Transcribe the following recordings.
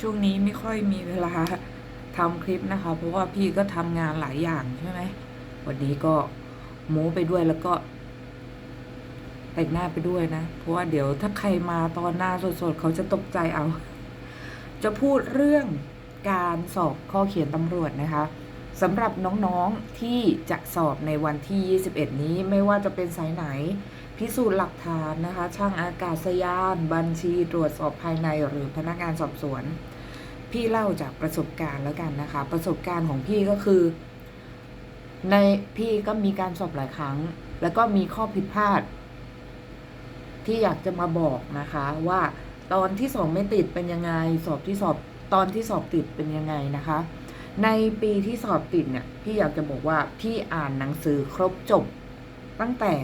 ช่วงนี้ไม่ค่อยมีเวลาทำคลิปนะคะ เพราะว่าพี่ก็ทำงานหลายอย่างใช่ไหมวันนี้ก็โม้ไปด้วยแล้วก็ แต่งหน้าไปด้วยนะ เพราะว่าเดี๋ยวถ้าใครมาตอนหน้าสดๆ เขาจะตกใจเอา จะพูดเรื่องการสอบข้อเขียนตำรวจนะคะสำหรับน้องๆที่จะสอบในวันที่ 21 นี้ไม่ว่าจะเป็นสายไหน พิสูจน์หลักฐานนะคะ ช่างอากาศยาน บัญชีตรวจสอบภายในหรือพนักงานสอบสวน พี่เล่าจากประสบการณ์แล้วกันนะคะ ประสบการณ์ของพี่ก็คือ ในพี่ก็มีการสอบหลายครั้ง แล้วก็มีข้อผิดพลาด ที่อยากจะมาบอกนะคะ ว่าตอนที่สอบไม่ติดเป็นยังไง สอบที่สอบตอนที่สอบติดเป็นยังไงนะคะ ในปีที่สอบติดเนี่ย พี่อยากจะบอกว่าพี่อ่านหนังสือครบจบตั้งแต่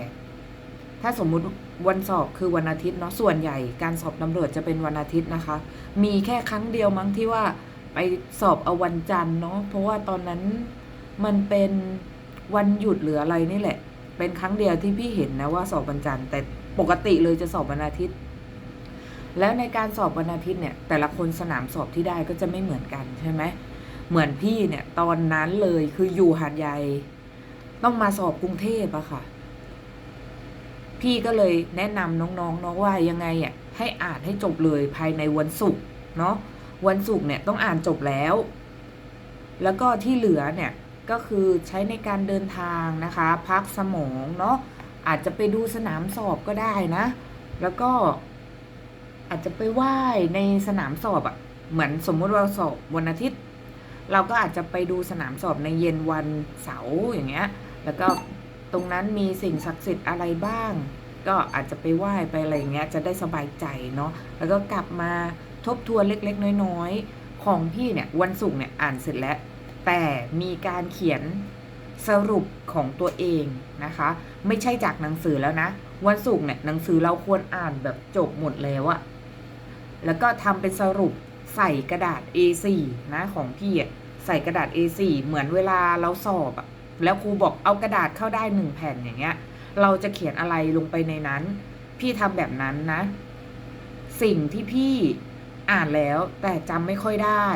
ถ้าสมมุติ วันสอบคือวันอาทิตย์เนาะส่วนใหญ่การสอบตำรวจจะเป็นวันอาทิตย์นะคะ มีแค่ครั้งเดียวมั้งที่ว่าไปสอบเอาวันจันทร์เนาะเพราะว่าตอนนั้นมันเป็นวันหยุดหรืออะไรนี่แหละ เป็นครั้งเดียวที่พี่เห็นนะว่าสอบวันจันทร์แต่ปกติเลยจะสอบวันอาทิตย์ แล้วในการสอบวันอาทิตย์เนี่ย แต่ละคนสนามสอบที่ได้ก็จะไม่เหมือนกันใช่ไหมเหมือนพี่เนี่ย ตอนนั้นเลยคืออยู่หาดใหญ่ต้องมาสอบกรุงเทพอะค่ะ พี่ก็เลยแนะนำน้องๆเนาะว่ายังไงอะให้อ่านให้จบเลยภายในวันศุกร์เนาะวันศุกร์เนี่ยต้องอ่านจบแล้ว แล้วก็ที่เหลือเนี่ยก็คือใช้ในการเดินทางนะคะ พักสมองเนาะอาจจะไปดูสนามสอบก็ได้นะ แล้วก็อาจจะไปไหว้ในสนามสอบอะ่ะเหมือนสมมุติเราสอบวันอาทิตย์ เราก็อาจจะไปดูสนามสอบในเย็นวันเสาร์อย่างเงี้ย แล้วก็ ตรงนั้นมีสิ่งศักดิ์สิทธิ์อะไรบ้าง ก็อาจจะไปไหว้ไปอะไรอย่างเงี้ยจะได้สบายใจเนาะแล้วก็กลับมาทบทวนเล็กๆ น้อยๆ ของพี่เนี่ยวันศุกร์เนี่ยอ่านเสร็จแล้ว แต่มีการเขียนสรุปของตัวเองนะคะ ไม่ใช่จากหนังสือแล้วนะ วันศุกร์เนี่ยหนังสือเราควรอ่านแบบจบหมดแล้วอะแล้วก็ทำเป็นสรุปใส่กระดาษ A4 นะของพี่อะใส่กระดาษ A4 เหมือนเวลาเราสอบอะ แล้วครูบอกเอากระดาษเข้าได้หนึ่งแผ่นอย่างเงี้ย เราจะเขียนอะไรลงไปในนั้น พี่ทำแบบนั้นนะ สิ่งที่พี่อ่านแล้วแต่จำไม่ค่อยได้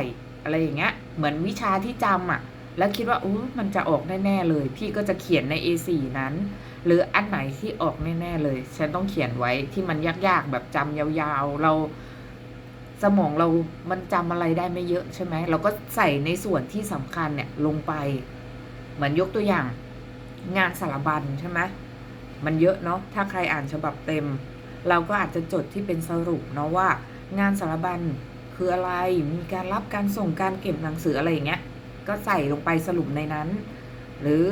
อะไรอย่างเงี้ย เหมือนวิชาที่จำอะแล้วคิดว่าโอ้มันจะออกแน่ๆเลย พี่ก็จะเขียนใน A4 นั้น หรืออันไหนที่ออกแน่ๆเลย ฉันต้องเขียนไว้ที่มันยากๆแบบจำยาวๆเราสมองเรามันจำอะไรได้ไม่เยอะใช่ไหม เราก็ใส่ในส่วนที่สำคัญเนี่ยลงไป เหมือนยกตัวอย่างงานสารบัญใช่ไหมมันเยอะเนาะถ้าใครอ่านฉบับเต็ม เราก็อาจจะจดที่เป็นสรุปเนาะว่า งานสารบัญคืออะไรมีการรับการส่งการเก็บหนังสืออะไรอย่างเงี้ย ก็ใส่ลงไปสรุปในนั้น หรือ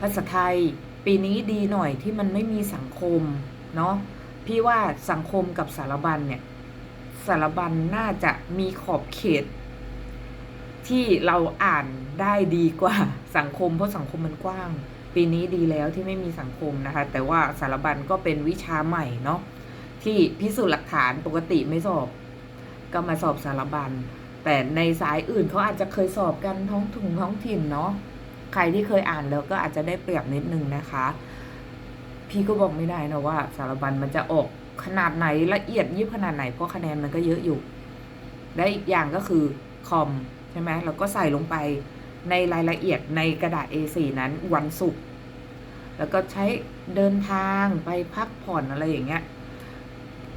ภาษาไทยปีนี้ดีหน่อยที่มันไม่มีสังคมเนาะพี่ว่าสังคมกับสารบัญเนี่ย สารบัญน่าจะมีขอบเขต ที่เราอ่านได้ดีกว่าสังคม เพราะสังคมมันกว้าง ปีนี้ดีแล้วที่ไม่มีสังคมนะคะ แต่ว่าสารบัญก็เป็นวิชาใหม่เนาะที่พิสูจน์หลักฐานปกติไม่สอบ ก็มาสอบสารบัญแต่ในสายอื่นเขาอาจจะเคยสอบกันท้องถุงท้องถิ่นเนาะใครที่เคยอ่านแล้วก็อาจจะได้เปรียบนิดนึงนะคะ พี่ก็บอกไม่ได้นะว่า สารบัญมันจะออกขนาดไหนละเอียดยิบขนาดไหนเพราะคะแนนมันก็เยอะอยู่และอีกอย่างก็คือคอม ใช่ไหมเราก็ใส่ลงไปในรายละเอียดในกระดาษ A4 นั้นวันศุกร์แล้วก็ใช้เดินทางไปพักผ่อนอะไรอย่างเงี้ย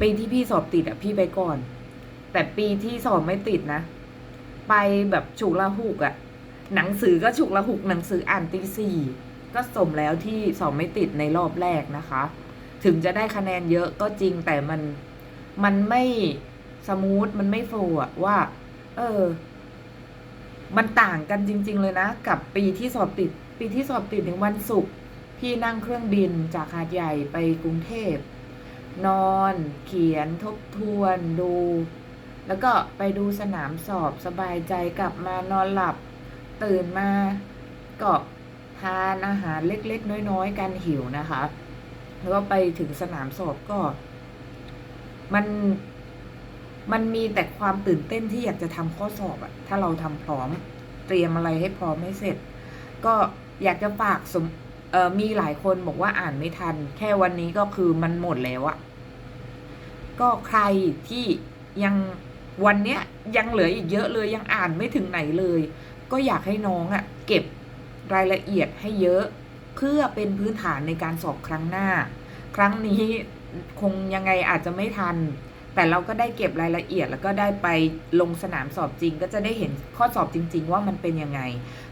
ปีที่พี่สอบติดอะพี่ไปก่อน แต่ปีที่สอบไม่ติดนะ ไปแบบฉุกละหุกอะหนังสือก็ฉุกละหุกหนังสืออ่านตีสี่ก็สมแล้วที่สอบไม่ติดในรอบแรกนะคะ ถึงจะได้คะแนนเยอะก็จริงแต่มันมันไม่สมูทมันไม่โฟอะว่า เออ มันต่างกันจริง ๆ เลยนะ กับปีที่สอบติด ปีที่สอบติดในวันศุกร์พี่นั่งเครื่องบินจากหาดใหญ่ไปกรุงเทพ นอนเขียนทบทวนดู แล้วก็ไปดูสนามสอบสบายใจกลับมานอนหลับ ตื่นมาก็ทานอาหารเล็กๆ น้อยๆ กันหิวนะคะ แล้วก็ไปถึงสนามสอบก็ มัน มันมีแต่ความตื่นเต้นที่อยากจะทำข้อสอบอะถ้าเราทำพร้อม เตรียมอะไรให้พร้อมให้เสร็จ ก็อยากจะฝากสมมีหลายคนบอกว่าอ่านไม่ทัน แค่วันนี้ก็คือมันหมดแล้วอะก็ใครที่ยังวันเนี้ยยังเหลืออีกเยอะเลยยังอ่านไม่ถึงไหนเลย ก็อยากให้น้องอะเก็บรายละเอียดให้เยอะ เพื่อเป็นพื้นฐานในการสอบครั้งหน้า ครั้งนี้คงยังไงอาจจะไม่ทัน แต่เราก็ได้เก็บรายละเอียด แล้วก็ได้ไปลงสนามสอบจริง ก็จะได้เห็นข้อสอบจริง ๆ ว่ามันเป็นยังไง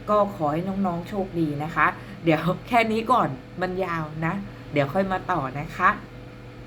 ก็ขอให้น้องๆโชคดีนะคะ เดี๋ยวแค่นี้ก่อนมันยาวนะ เดี๋ยวค่อยมาต่อนะคะ